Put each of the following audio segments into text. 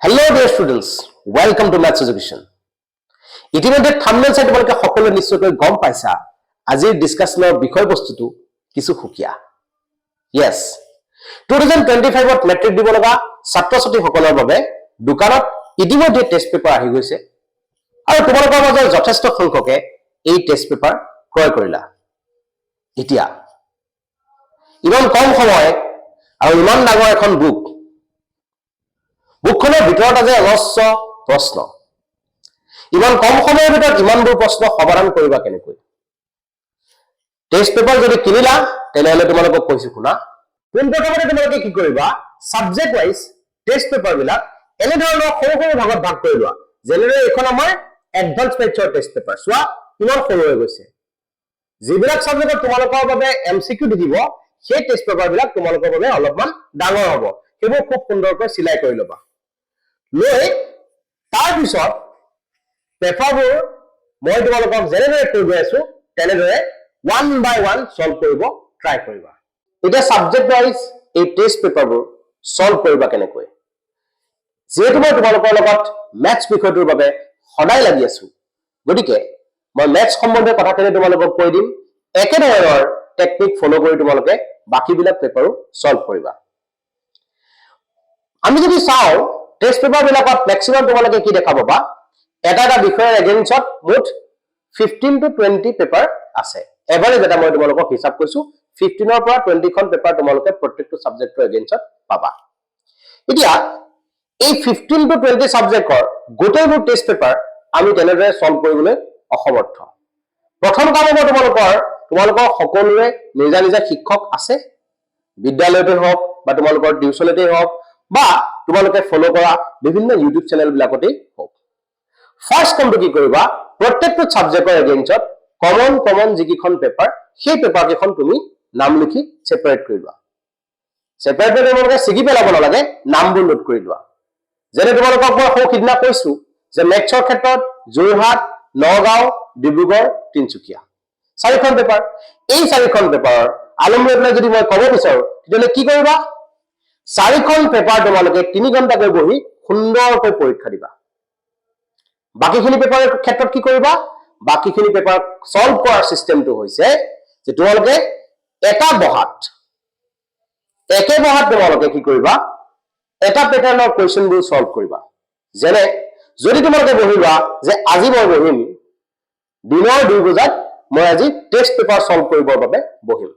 Hello' dear students welcome to maths education ইতিমধ্যে thumbnail চাই তোমালোকে সকলোৱে নিশ্চয়কৈ গম পাইছা। আজিৰ ডিছকাশ্যনৰ বিষয়বস্তুটো কিছু সুকীয়া। য়েছ টু থাউজেণ্ড টুৱেণ্টি ফাইভত মেট্ৰিক দিব লগা ছাত্ৰ ছাত্ৰীসকলৰ বাবে দোকানত ইতিমধ্যে টেষ্ট পেপাৰ আহি গৈছে। আৰু তোমালোকৰ মাজৰ যথেষ্ট সংখ্যকে এই টেষ্ট পেপাৰ ক্ৰয় কৰিলা। এতিয়া ইমান কম সময় আৰু ইমান ডাঙৰ এখন বুক বুকখনৰ ভিতৰত আছে অজস্ৰ প্ৰশ্ন। ইমান কম সময়ৰ ভিতৰত ইমানবোৰ প্ৰশ্ন সমাধান কৰিবা কেনেকৈ? টেষ্ট পেপাৰ যদি কিনিলা, তেনেহলে তোমালোকক কৈছো শুনা। পোনপ্ৰথমতে তোমালোকে কি কৰিবা? ছাবজেক্ট ৱাইজ টেষ্ট পেপাৰ বিলাক এনেধৰণৰ সৰু সৰু ভাগত ভাগ কৰি লোৱা। যেনেদৰে এইখন আমাৰ এডভান্স মেথছৰ টেষ্ট পেপাৰ চোৱা, কিমান সৰু হৈ গৈছে। যিবিলাক ছাবজেক্টত তোমালোকৰ বাবে এম চি কিউ দিব সেই টেষ্ট পেপাৰ বিলাক তোমালোকৰ বাবে অলপমান ডাঙৰ হ'ব। সেইবোৰ খুব সুন্দৰকৈ চিলাই কৰি ল'বা। লৈ তাৰপিছত পেপাৰবোৰ মই তোমালোকক যেনেদৰে কৈ গৈ আছো, তেনেদৰে ওৱান বাই ওৱান চল্ভ কৰিব ট্ৰাই কৰিবা। এতিয়া ছাবজেক্ট ৱাইজ এই টেষ্ট পেপাৰবোৰ চল্ভ কৰিবা কেনেকৈ? যিহেতু মই তোমালোকৰ লগত মেথছ বিষয়টোৰ বাবে সদায় লাগি আছো, গতিকে মই মেথছ সম্বন্ধে কথাখিনি তোমালোকক কৈ দিম। একেধৰণৰ টেকনিক ফ'ল' কৰি তোমালোকে বাকীবিলাক পেপাৰো চল্ভ কৰিবা। আমি যদি চাওঁ টেষ্ট পেপাৰ বিলাকত মেক্সিমাম তোমালোকে কি দেখা পাবা এটা এটা বিষয়ৰ এগেইনষ্টত মুঠ ফিফটিন টু টুৱেণ্টি পেপাৰ আছে। এভাৰেজ এটা মই তোমালোকক হিচাপ কৈছো ফিফটিনৰ পৰা টুৱেণ্টিখন পেপাৰ তোমালোকে প্ৰত্যেকটো ছাবজেক্টৰ এগেইনষ্টত পাবা। এতিয়া, এই ফিফটিন টু টুৱেণ্টি ছাবজেক্টৰ গোটেইবোৰ টেষ্ট পেপাৰ আমি তেনেদৰে চল্ভ কৰিবলৈ অসমৰ্থ? প্ৰথম কাম হ'ব তোমালোকৰ তোমালোকৰ সকলোৰে নিজা নিজা শিক্ষক আছে। বিদ্যালয়তে হওক বা তোমালোকৰ টিউচনতে হওক বা তোমালোকে ফ'ল' কৰা বিভিন্ন ইউটিউব চেনেল বিলাকতেই হওক। ফাৰ্ষ্ট কামটো কি কৰিবা? প্ৰত্যেকটো ছাবজেক্টৰ এগেইনষ্টত কমন কমন যিকেইখন পেপাৰ সেই পেপাৰ কেইখন তুমি নাম লিখি ছেপাৰেট কৰি লোৱা। ছেপাৰেট তোমালোকে ছিগি পেলাব নালাগে, নামবোৰ নোট কৰি লোৱা। যেনে তোমালোকক মই সৌ সিদিনা কৈছো যে মেথছৰ ক্ষেত্ৰত যোৰহাট, নগাঁও, ডিব্ৰুগড়, তিনিচুকীয়া। চাৰিখন পেপাৰ এই চাৰিখন পেপাৰৰ আলম লৈ পেলাই যদি মই ক'ব বিচাৰো, তেতিয়াহ'লে কি কৰিবা? চাৰিখন পেপাৰ তোমালোকে তিনি ঘণ্টাকৈ বহি সুন্দৰকৈ পৰীক্ষা দিবা। বাকীখিনি পেপাৰৰ ক্ষেত্ৰত কি কৰিবা? বাকীখিনি পেপাৰ চল্ভ কৰাৰ চিষ্টেমটো হৈছে যে তোমালোকে এটা বহাত, একে বহাত তোমালোকে কি কৰিবা? এটা পেটাৰ্ণৰ কুৱেশ্যনবোৰ চল্ভ কৰিবা। যেনে, যদি তোমালোকে বহিবা যে আজি মই বহিম, দিনৰ দুই বজাত মই আজি টেষ্ট পেপাৰ চল্ভ কৰিবৰ বাবে বহিম।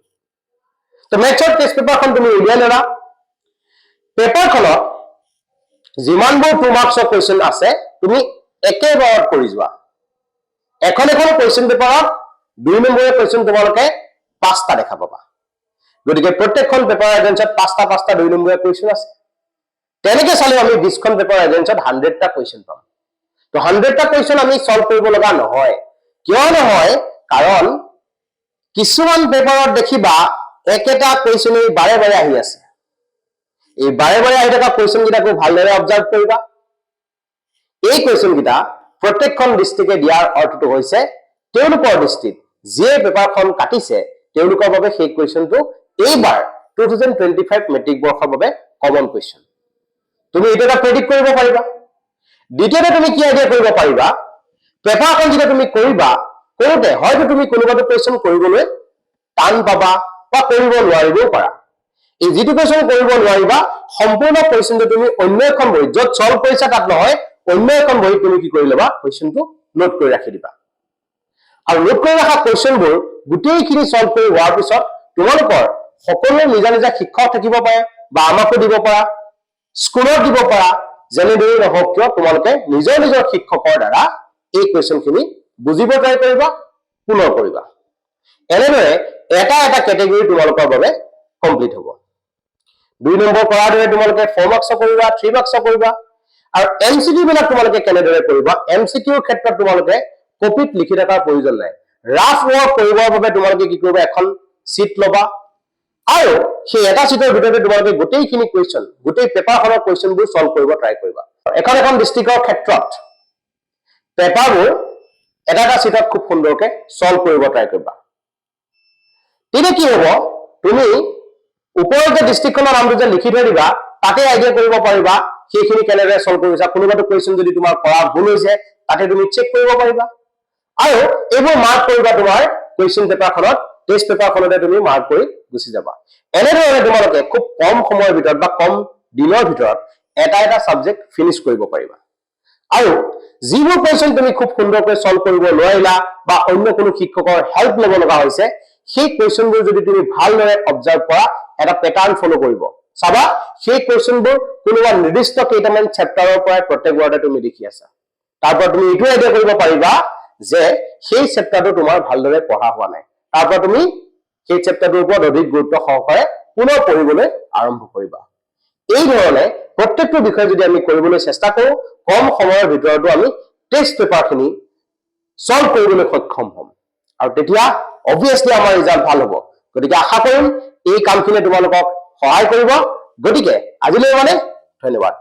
তো মেথছৰ টেষ্ট পেপাৰখন তুমি উলিয়াই ল'লা। পেপাৰখনত যিমানবোৰ টু মাৰ্কছৰ কুৱেশ্যন আছে, তুমি একেবাৰত কৰি যোৱা। এখন এখন কুৱেশ্যন পেপাৰত দুই নম্বৰীয়া কুৱেশ্যন তোমালোকে পাঁচটা দেখা পাবা। গতিকে প্ৰত্যেকখন পেপাৰৰ এগেইনষ্টত পাঁচটা পাঁচটা, দুই নম্বৰীয়া কুৱেশ্যন আছে। তেনেকে চালেও আমি বিশখন পেপাৰৰ এগেইনষ্টত হাণ্ড্ৰেডটা কুৱেশ্যন পাম। তো হাণ্ড্ৰেডটা কুৱেশ্যন আমি চল্ভ কৰিব লগা নহয়। কিয় নহয়? কাৰণ কিছুমান পেপাৰত দেখিবা, একেটা কুৱেশ্যনেই বাৰে বাৰে আহি আছে। এই বাৰে বাৰে আহি থকা কুৱেশ্যন কেইটাকো ভালদৰে অবজাৰ্ভ কৰিবা এই কুৱেশ্যন কেইটা প্ৰত্যেকখন ডিষ্ট্ৰিক্টে দিয়াৰ অৰ্থটো হৈছে, তেওঁলোকৰ দৃষ্টিত যিয়ে পেপাৰখন কাটিছে, তেওঁলোকৰ বাবে সেই কুৱেশ্যনটো এইবাৰ two thousand twenty five matric বৰ্ষৰ বাবে কমন কুৱেশ্যন তুমি এইটো এটা প্ৰেডিক্ট কৰিব পাৰিবা। দ্বিতীয়তে তুমি কি আইডিয়া কৰিব পাৰিবা পেপাৰখন যেতিয়া তুমি কৰিবা, কৰোঁতে হয়তো তুমি কোনোবাটো কুৱেশ্যন কৰিবলৈ টান পাবা বা কৰিব নোৱাৰিবও পাৰা। এই যিটো কুৱেশ্যন কৰিব নোৱাৰিবা সম্পূৰ্ণ কুৱেশ্যনটো তুমি অন্য এখন বহীত, য'ত চল্ভ কৰিছা তাত নহয়, অন্য এখন বহীত তুমি কি কৰি ল'বা? কুৱেশ্যনটো নোট কৰি ৰাখি দিবা। আৰু নোট কৰি ৰখা কুৱেশ্যনবোৰ গোটেইখিনি চল্ভ কৰি হোৱাৰ পিছত তোমালোকৰ সকলোৰে নিজা নিজা শিক্ষক থাকিব পাৰে বা আমাকো দিব পাৰা, স্কুলত দিব পাৰা, যেনেদৰেই নহওক কিয়, তোমালোকে নিজৰ নিজৰ শিক্ষকৰ দ্বাৰা এই কুৱেশ্যনখিনি বুজিব ট্ৰাই কৰিবা, পুনৰ কৰিবা। এনেদৰে এটা এটা কেটেগৰী তোমালোকৰ বাবে কমপ্লিট হ'ব। দুই নম্বৰ কৰাৰ দৰে তোমালোকে ফ'ৰ মাৰ্কছৰ কৰিবা থ্ৰী মাৰ্কছৰ কৰিবা আৰু এম চি কিউ বিলাক তোমালোকে কেনেদৰে কৰিবা এম চি কিউৰ ক্ষেত্ৰত তোমালোকে কপিত লিখি থকাৰ প্ৰয়োজন নাই। ৰাফ ৱৰ্ক কৰিবৰ বাবে তোমালোকে কি কৰিবা, এখন চিট ল'বা। আৰু সেই এটা চিটৰ ভিতৰতে তোমালোকে গোটেইখিনি কুৱেশ্যন গোটেই পেপাৰখনৰ কুৱেশ্যনবোৰ চল্ভ কৰিব ট্ৰাই কৰিবা। এখন এখন ডিষ্ট্ৰিক্টৰ ক্ষেত্ৰত পেপাৰবোৰ এটা এটা চিটত খুব সুন্দৰকে চল্ভ কৰিব ট্ৰাই কৰিবা। তেতিয়া কি হ'ব, তুমি ওপৰৰ যে ডিষ্ট্ৰিক্টখনৰ নামটো যে লিখি থৈ দিবা, তাতে আইডিয়া কৰিব পাৰিবা, সেইখিনি কেনেদৰে চল্ভ কৰিছা কোনোবাটো কুৱেশ্যন যদি তোমাৰ কৰা ভুল হৈছে, তাতে তুমি চেক কৰিব পাৰিবা। আৰু এইবোৰ মাৰ্ক কৰিবা তোমাৰ কুৱেশ্যন পেপাৰখনত টেষ্ট পেপাৰখনতে তুমি মাৰ্ক কৰি গুচি যাবা। এনেধৰণে তোমালোকে খুব কম সময়ৰ ভিতৰত বা কম দিনৰ ভিতৰত এটা এটা ছাবজেক্ট ফিনিছ কৰিব পাৰিবা। আৰু যিবোৰ কুৱেশ্যন তুমি খুব সুন্দৰকৈ চল্ভ কৰিব নোৱাৰিলা বা অন্য কোনো শিক্ষকৰ হেল্প ল'ব লগা হৈছে, সেই কুৱেশ্যনবোৰ যদি তুমি ভালদৰে অবজাৰ্ভ কৰা এটা পেটাৰ্ণ ফ'ল' কৰিব। চাবা, সেই কুৱেশ্যনবোৰ কোনোবা নিৰ্দিষ্ট কেইটামান চেপ্টাৰৰ পৰাই প্ৰত্যেকবাৰতে তুমি দেখি আছা। তাৰ পৰা তুমি এইটো আইডিয়া কৰিব পাৰিবা যে সেই চেপ্টাৰটো তোমাৰ ভালদৰে পঢ়া হোৱা নাই। তাৰ পৰা তুমি সেই চেপ্টাৰটোৰ ওপৰত অধিক গুৰুত্ব সহকাৰে পুনৰ পঢ়িবলৈ আৰম্ভ কৰিবা। এই ধৰণে প্ৰত্যেকটো বিষয় যদি আমি কৰিবলৈ চেষ্টা কৰো, কম সময়ৰ ভিতৰতো আমি টেষ্ট পেপাৰখিনি চল্ভ কৰিবলৈ সক্ষম হ'ম। আৰু তেতিয়া অবভিয়াছলি আমাৰ ৰিজাল্ট ভালো হ'ব। গতিকে আশা কৰিম এই কামখিনিয়ে তোমালোকক সহায় কৰিব। গতিকে আজিলৈ মানে ধন্যবাদ।